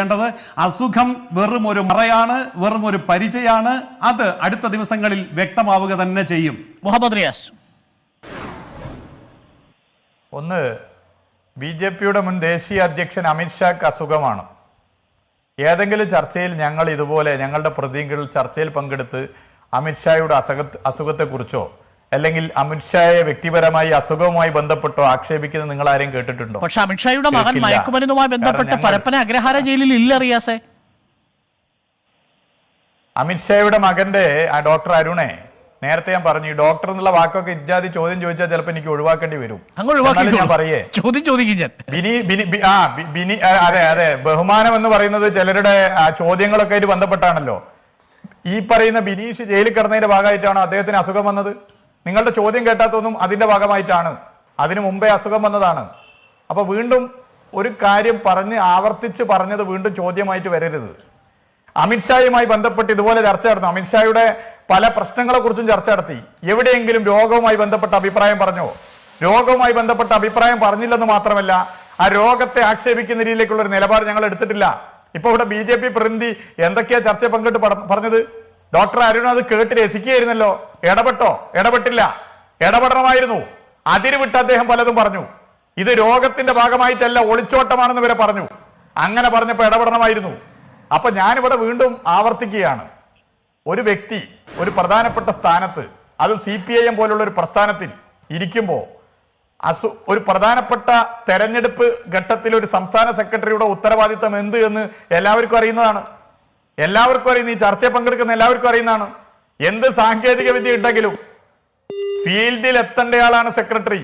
േണ്ടത് അസുഖം വെറും ഒരു മറയാണ് വെറും ഒരു പരിചയാണ്. അത് അടുത്ത ദിവസങ്ങളിൽ വ്യക്തമാവുക തന്നെ ചെയ്യും. മുഹമ്മദ് റിയാസ്. ഒന്ന് ബി ജെ പിയുടെ മുൻ ദേശീയ അധ്യക്ഷൻ അമിത്ഷാക്ക് അസുഖമാണ്. ഏതെങ്കിലും ചർച്ചയിൽ ഞങ്ങൾ ഇതുപോലെ ഞങ്ങളുടെ പ്രതിനിധികൾ ചർച്ചയിൽ പങ്കെടുത്ത് അമിത്ഷായുടെ അസുഖ അസുഖത്തെക്കുറിച്ചോ അല്ലെങ്കിൽ അമിത്ഷായെ വ്യക്തിപരമായി അസുഖവുമായി ബന്ധപ്പെട്ടോ ആക്ഷേപിക്കുന്നത് നിങ്ങൾ ആരെയും കേട്ടിട്ടുണ്ടോ? പക്ഷെ അമിത്ഷായുടെ മകൻ. മയക്കുമരുന്നുമായി ബന്ധപ്പെട്ട് പരപ്പന അഗ്രഹാര ജയിലിൽ ഇല്ല റിയാസെ. അമിത്ഷായുടെ മകന്റെ ആ ഡോക്ടർ അരുണെ നേരത്തെ ഞാൻ പറഞ്ഞു ഡോക്ടർ എന്നുള്ള വാക്കൊക്കെ ഇജ്ജാതി ചോദ്യം ചോദിച്ചാൽ ചിലപ്പോൾ എനിക്ക് ഒഴിവാക്കേണ്ടി വരും. ഞാൻ പറയേ. ചോദ്യം ചോദിക്കും ഞാൻ. ബിനി ബിനി ആ ബിനി അതെ അതെ. ബഹുമാനം എന്ന് പറയുന്നത് ചിലരുടെ ആ, ചോദ്യങ്ങളൊക്കെ ആയിട്ട് ബന്ധപ്പെട്ടാണല്ലോ. ഈ പറയുന്ന ബിനീഷ് ജയിലിൽ കിടന്നതിന്റെ ഭാഗമായിട്ടാണോ അദ്ദേഹത്തിന് അസുഖം വന്നത്? നിങ്ങളുടെ ചോദ്യം കേട്ടാത്തൊന്നും അതിന്റെ ഭാഗമായിട്ടാണ്. അതിനു മുമ്പേ അസുഖം വന്നതാണ്. അപ്പോൾ വീണ്ടും ഒരു കാര്യം പറഞ്ഞ് ആവർത്തിച്ച് പറഞ്ഞത് വീണ്ടും ചോദ്യമായിട്ട് വരരുത്. അമിത്ഷായുമായി ബന്ധപ്പെട്ട് ഇതുപോലെ ചർച്ച നടന്നു. അമിത്ഷായുടെ പല പ്രശ്നങ്ങളെ കുറിച്ചും ചർച്ച നടത്തി. എവിടെയെങ്കിലും രോഗവുമായി ബന്ധപ്പെട്ട അഭിപ്രായം പറഞ്ഞോ? രോഗവുമായി ബന്ധപ്പെട്ട അഭിപ്രായം പറഞ്ഞില്ലെന്ന് മാത്രമല്ല ആ രോഗത്തെ ആക്ഷേപിക്കുന്ന രീതിയിലേക്കുള്ള ഒരു നിലപാട് ഞങ്ങൾ എടുത്തിട്ടില്ല. ഇപ്പൊ ഇവിടെ ബി ജെ പി പ്രതിനിധി എന്തൊക്കെയാ ചർച്ച പങ്കിട്ട് പറഞ്ഞത്? ഡോക്ടർ അരുൺ അത് കേട്ട് രസിക്കുകയായിരുന്നല്ലോ. ഇടപെട്ടോ? ഇടപെട്ടില്ല. ഇടപെടണമായിരുന്നു. അതിരുവിട്ട് അദ്ദേഹം പലതും പറഞ്ഞു. ഇത് രോഗത്തിന്റെ ഭാഗമായിട്ടല്ല ഒളിച്ചോട്ടമാണെന്ന് വരെ പറഞ്ഞു. അങ്ങനെ പറഞ്ഞപ്പോൾ ഇടപെടണമായിരുന്നു. അപ്പൊ ഞാനിവിടെ വീണ്ടും ആവർത്തിക്കുകയാണ്. ഒരു വ്യക്തി ഒരു പ്രധാനപ്പെട്ട സ്ഥാനത്ത് അതും സി പി ഐ എം പോലുള്ള ഒരു പ്രസ്ഥാനത്തിൽ ഇരിക്കുമ്പോൾ അസു ഒരു പ്രധാനപ്പെട്ട തെരഞ്ഞെടുപ്പ് ഘട്ടത്തിൽ ഒരു സംസ്ഥാന സെക്രട്ടറിയുടെ ഉത്തരവാദിത്തം എന്ത് എന്ന് എല്ലാവർക്കും അറിയുന്നതാണ്. എല്ലാവർക്കും അറിയുന്ന ഈ ചർച്ചയിൽ പങ്കെടുക്കുന്ന എല്ലാവർക്കും അറിയുന്നതാണ്. എന്ത് സാങ്കേതിക വിദ്യ ഉണ്ടെങ്കിലും ഫീൽഡിൽ എത്തേണ്ടയാളാണ് സെക്രട്ടറി.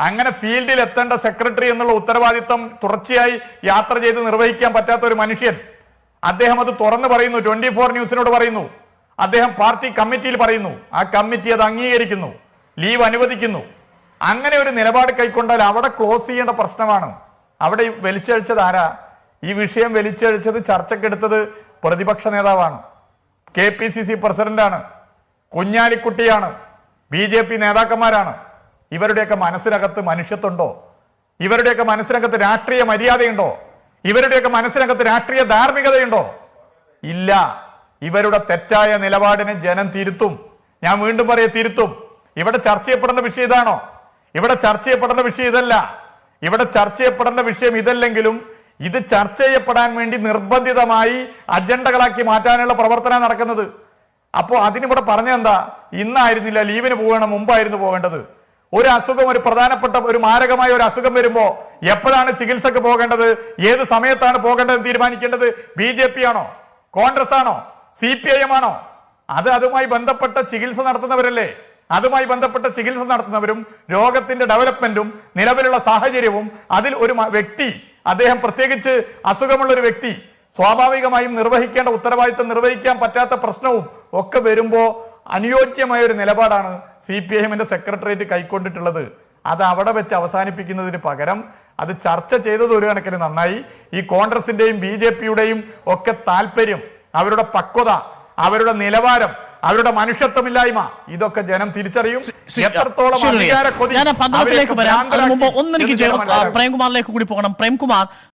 അങ്ങനെ ഫീൽഡിൽ എത്തേണ്ട സെക്രട്ടറി എന്നുള്ള ഉത്തരവാദിത്തം തുടർച്ചയായി യാത്ര ചെയ്ത് നിർവഹിക്കാൻ പറ്റാത്ത ഒരു മനുഷ്യൻ. അദ്ദേഹം അത് തുറന്നു പറയുന്നു ട്വന്റി ഫോർ ന്യൂസിനോട് പറയുന്നു. അദ്ദേഹം പാർട്ടി കമ്മിറ്റിയിൽ പറയുന്നു ആ കമ്മിറ്റി അത് അംഗീകരിക്കുന്നു ലീവ് അനുവദിക്കുന്നു. അങ്ങനെ ഒരു നിലപാട് കൈക്കൊണ്ടാൽ അവിടെ ക്ലോസ് ചെയ്യേണ്ട പ്രശ്നമാണ്. അവിടെ വലിച്ചഴിച്ചത് ആരാ? ഈ വിഷയം വലിച്ചഴിച്ചത് ചർച്ചക്കെടുത്തത് പ്രതിപക്ഷ നേതാവാണ്. കെ പി സി സി പ്രസിഡന്റാണ്. കുഞ്ഞാലിക്കുട്ടിയാണ്. ബി ജെ പി നേതാക്കന്മാരാണ്. ഇവരുടെയൊക്കെ മനസ്സിനകത്ത് മനുഷ്യത്വമുണ്ടോ? ഇവരുടെയൊക്കെ മനസ്സിനകത്ത് രാഷ്ട്രീയ മര്യാദയുണ്ടോ? ഇവരുടെയൊക്കെ മനസ്സിനകത്ത് രാഷ്ട്രീയ ധാർമ്മികതയുണ്ടോ? ഇല്ല. ഇവരുടെ തെറ്റായ നിലപാടിനെ ജനം തിരുത്തും. ഞാൻ വീണ്ടും പറയെ തിരുത്തും. ഇവിടെ ചർച്ച ചെയ്യപ്പെടേണ്ട വിഷയം ഇതാണോ? ഇവിടെ ചർച്ച ചെയ്യപ്പെടേണ്ട വിഷയം ഇതല്ല. ഇവിടെ ചർച്ച ചെയ്യപ്പെടേണ്ട വിഷയം ഇതല്ലെങ്കിലും ഇത് ചർച്ച ചെയ്യപ്പെടാൻ വേണ്ടി നിർബന്ധിതമായി അജണ്ടകളാക്കി മാറ്റാനുള്ള പ്രവർത്തനം നടക്കുന്നത്. അപ്പോൾ അതിനിവിടെ പറഞ്ഞെന്താ ഇന്നായിരുന്നില്ല ലീവിന് പോകണം മുമ്പായിരുന്നു പോകേണ്ടത്. ഒരു അസുഖം ഒരു പ്രധാനപ്പെട്ട ഒരു മാരകമായ ഒരു അസുഖം വരുമ്പോൾ എപ്പോഴാണ് ചികിത്സക്ക് പോകേണ്ടത്? ഏത് സമയത്താണ് പോകേണ്ടത് തീരുമാനിക്കേണ്ടത്? ബി ജെ പി ആണോ കോൺഗ്രസ് ആണോ സി പി ഐ എം ആണോ? അത് അതുമായി ബന്ധപ്പെട്ട ചികിത്സ നടത്തുന്നവരല്ലേ? അതുമായി ബന്ധപ്പെട്ട ചികിത്സ നടത്തുന്നവരും രോഗത്തിന്റെ ഡെവലപ്മെന്റും നിലവിലുള്ള സാഹചര്യവും അതിൽ ഒരു വ്യക്തി അദ്ദേഹം പ്രത്യേകിച്ച് അസുഖമുള്ള ഒരു വ്യക്തി. സ്വാഭാവികമായും നിർവഹിക്കേണ്ട ഉത്തരവാദിത്തം നിർവഹിക്കാൻ പറ്റാത്ത പ്രശ്നവും ഒക്കെ വരുമ്പോൾ അനുയോജ്യമായ ഒരു നിലപാടാണ് സി പി ഐ സെക്രട്ടേറിയറ്റ് കൈക്കൊണ്ടിട്ടുള്ളത്. അത് അവിടെ വെച്ച് അവസാനിപ്പിക്കുന്നതിന് പകരം അത് ചർച്ച ചെയ്തത് ഒരു കണക്കിന് നന്നായി. ഈ കോൺഗ്രസിന്റെയും ബി ജെ പിയുടെയും ഒക്കെ താല്പര്യം അവരുടെ പക്വത അവരുടെ നിലവാരം അവരുടെ മനുഷ്യത്വമില്ലായ്മ. ഇതൊക്കെ ജനം തിരിച്ചറിയും. എത്രത്തോളം ഞാൻ ആ പന്തളത്തിലേക്ക് അവരെയൊക്കെ വരാം. അതിന് മുമ്പ് ഒന്നെനിക്ക്. പ്രേംകുമാറിലേക്ക് കൂടി പോകണം. പ്രേംകുമാർ